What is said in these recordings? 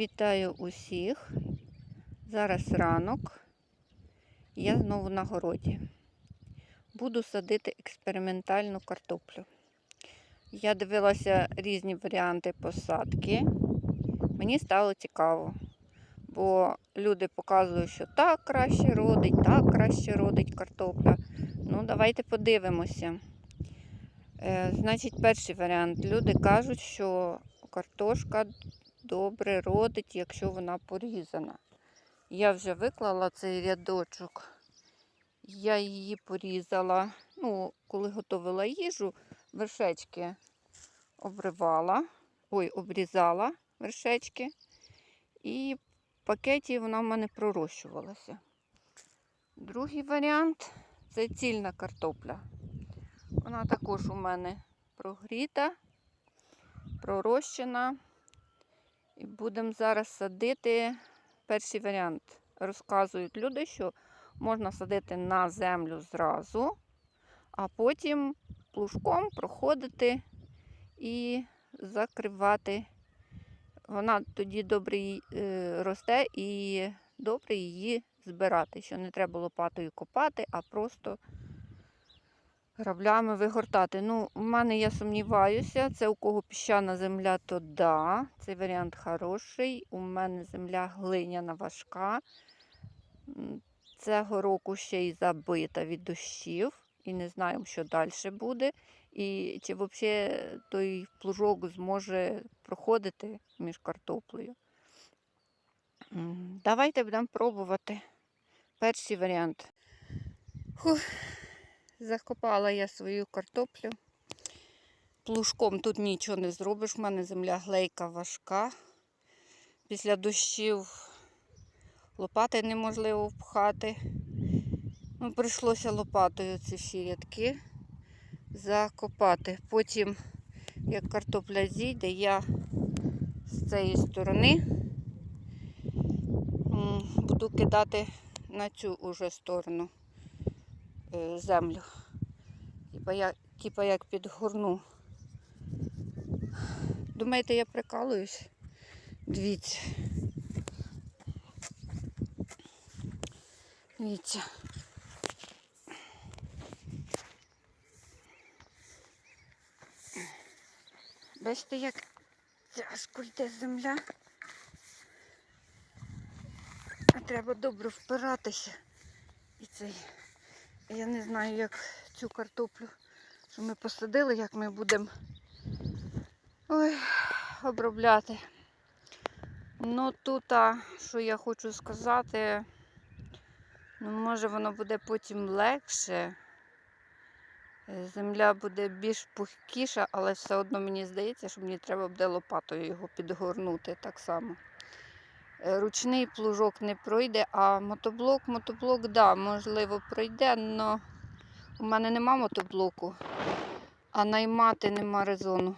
Вітаю усіх. Зараз ранок. Я знову на городі. Буду садити експериментальну картоплю. Я дивилася різні варіанти посадки. Мені стало цікаво, бо люди показують, що так краще родить, так краще родить картопля. Ну, давайте подивимося. Е, значить, перший варіант. Люди кажуть, що картошка добре родить, якщо вона порізана. Я вже виклала цей рядочок. Я її порізала. Ну, коли готувала їжу, вершечки обривала, ой, обрізала вершечки. І в пакеті вона в мене пророщувалася. Другий варіант це цільна картопля. Вона також у мене прогріта, пророщена. І будемо зараз садити перший варіант. Розказують люди, що можна садити на землю зразу, а потім плужком проходити і закривати. Вона тоді добре е, росте і добре її збирати, що не треба лопатою копати, а просто граблями вигортати. Ну, у мене я сумніваюся, це у кого піщана земля, то да, цей варіант хороший. У мене земля глиняна важка. Цього року ще й забита від дощів. І не знаємо, що далі буде. І чи взагалі той плужок зможе проходити між картоплею. Давайте будемо пробувати. Перший варіант. Фух. Закопала я свою картоплю. Плужком тут нічого не зробиш. У мене земля глейка важка. Після дощів лопати неможливо впхати. Ну, прийшлося лопатою ці всі рядки закопати. Потім, як картопля зійде, я з цієї сторони буду кидати на цю уже сторону землю. Типа як, типа як підгорну. Думаєте, я прикалуюсь? Дивіться. Дивіться. Бачите, як тяжко йде земля. А треба добре впиратися. І цей. Я не знаю, як цю картоплю, що ми посадили, як ми будемо обробляти. Ну тут, а, що я хочу сказати, ну, може воно буде потім легше. Земля буде більш пухкіша, але все одно мені здається, що мені треба буде лопатою його підгорнути так само. Е, Ручний плужок не пройде, а мотоблок, мотоблок, да, можливо, пройде, але у мене нема мотоблоку, а наймати нема резону.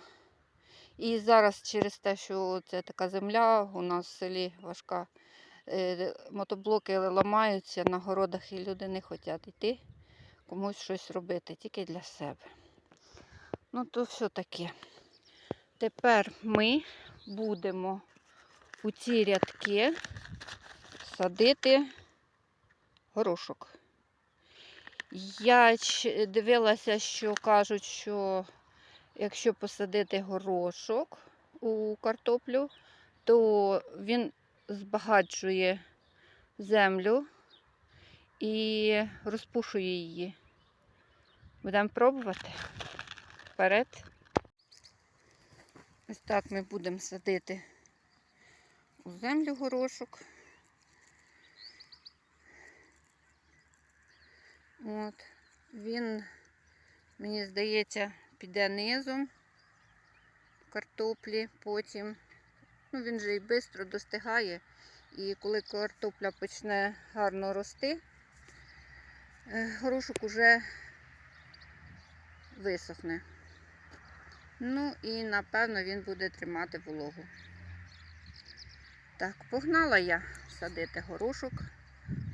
І зараз через те, що це така земля у нас в селі важка, е, мотоблоки ламаються на городах і люди не хочуть йти комусь щось робити, тільки для себе. Ну, то все таке. Тепер ми будемо у ці рядки садити горошок. Я дивилася, що кажуть, що якщо посадити горошок у картоплю, то він збагачує землю і розпушує її. Будемо пробувати. Вперед. Ось так ми будемо садити у землю горошок. От. Він, мені здається, піде низом картоплі, потім. Ну, він же і швидко достигає. І коли картопля почне гарно рости, е, горошок уже висохне. Ну і напевно він буде тримати вологу. Так, погнала я садити горошок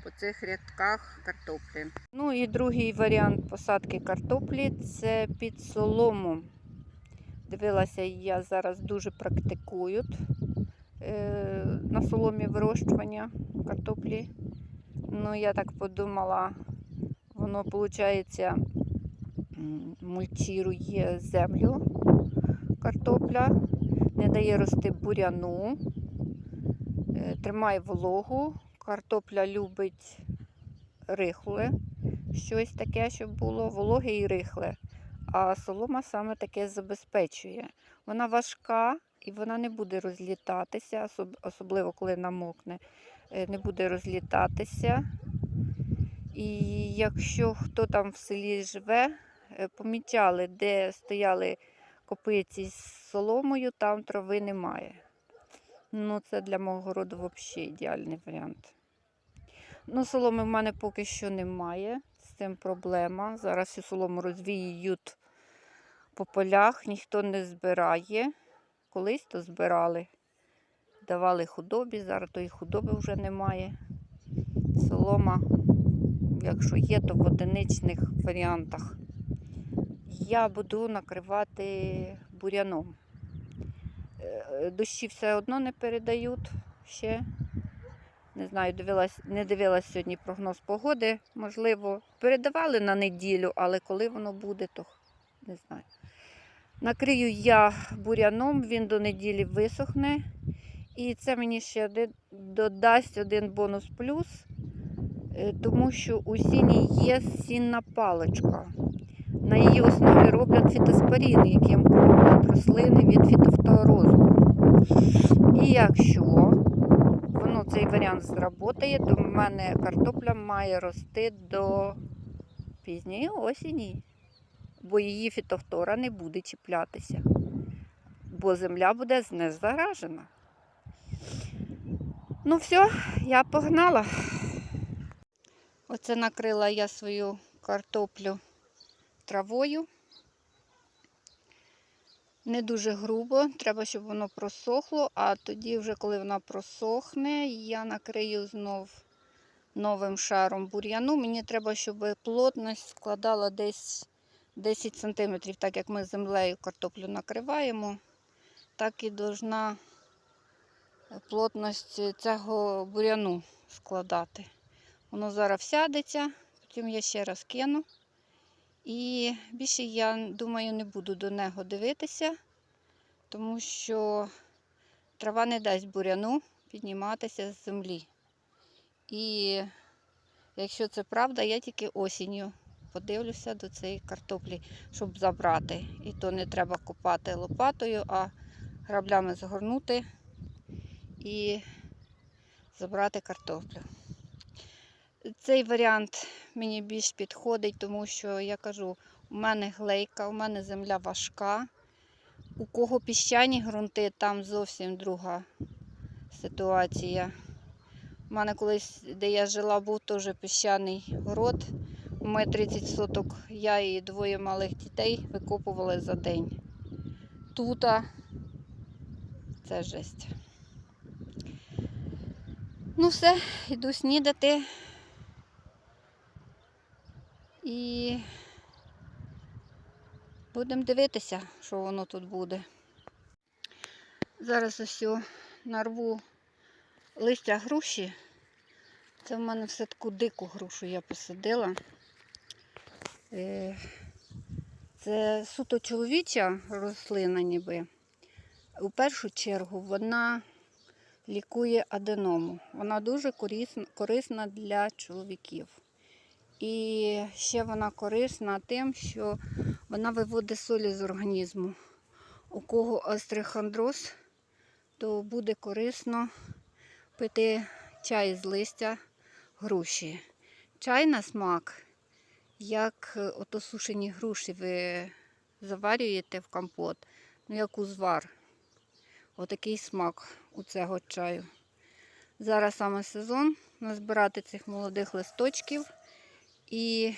по цих рядках картоплі. Ну і другий варіант посадки картоплі це під солому. Дивилася, я зараз дуже практикують. Е, на соломі вирощування картоплі. Ну, я так подумала, воно, виходить, мульчирує землю картопля, не дає рости буряну, тримає вологу. Картопля любить рихле, щось таке, щоб було вологе і рихле. А солома саме таке забезпечує. Вона важка і вона не буде розлітатися, особливо коли намокне, е, не буде розлітатися. І якщо хто там в селі живе, е, помічали, де стояли копиці з соломою, там трави немає. Ну, це для мого городу взагалі ідеальний варіант. Ну, соломи в мене поки що немає. З цим проблема. Зараз всю солому розвіюють по полях, ніхто не збирає. Колись то збирали, давали худобі, зараз тої худоби вже немає. Солома, якщо є, то в одиничних варіантах. Я буду накривати буряном. Е, Дощі все одно не передають ще. Не знаю, дивилась, не дивилась сьогодні прогноз погоди. Можливо, передавали на неділю, але коли воно буде, то не знаю. Накрию я буряном, він до неділі висохне. І це мені ще один, додасть один бонус плюс, е, тому що у сіні є сінна паличка. На її основі роблять фітоспоріни, яким роблять рослини від фітофторозу. І якщо воно цей варіант зработає, то в мене картопля має рости до пізньої осені, бо її фітофтора не буде чіплятися, бо земля буде знезаражена. Ну все, я погнала. Оце накрила я свою картоплю травою. Не дуже грубо, треба, щоб воно просохло, а тоді, вже коли вона просохне, я накрию знов новим шаром бур'яну. Мені треба, щоб плотність складала десь 10 см, так як ми землею картоплю накриваємо, так і должна плотність цього бур'яну складати. Воно зараз сядеться, потім я ще раз кину. І більше я думаю, не буду до нього дивитися, тому що трава не дасть буряну підніматися з землі. І якщо це правда, я тільки осінню подивлюся до цієї картоплі, щоб забрати. І то не треба копати лопатою, а граблями згорнути і забрати картоплю. Цей варіант мені більш підходить, тому що я кажу, у мене глейка, у мене земля важка. У кого піщані ґрунти, там зовсім друга ситуація. У мене колись, де я жила, був теж піщаний город. Ми 30 соток, я і двоє малих дітей викопували за день. Тут це жесть. Ну все, йду снідати. І будемо дивитися, що воно тут буде. Зараз ось нарву листя груші. Це в мене все таку дику грушу я посадила. Е, Це суто чоловіча рослина ніби. У першу чергу вона лікує аденому. Вона дуже корисна, корисна для чоловіків. І ще вона корисна тим, що вона виводить солі з організму. У кого острихондроз, то буде корисно пити чай з листя груші. Чай на смак, як е, ото сушені груші ви заварюєте в компот, ну як узвар. Отакий смак у цього чаю. Зараз саме сезон назбирати цих молодих листочків і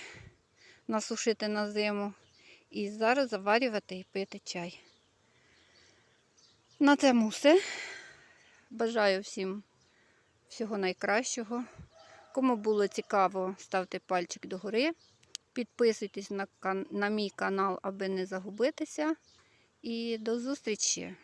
насушити на зиму. І зараз заварювати і пити чай. На цьому все. Бажаю всім всього найкращого. Кому було цікаво, ставте пальчик догори. Підписуйтесь на, на мій канал, аби не загубитися. І до зустрічі!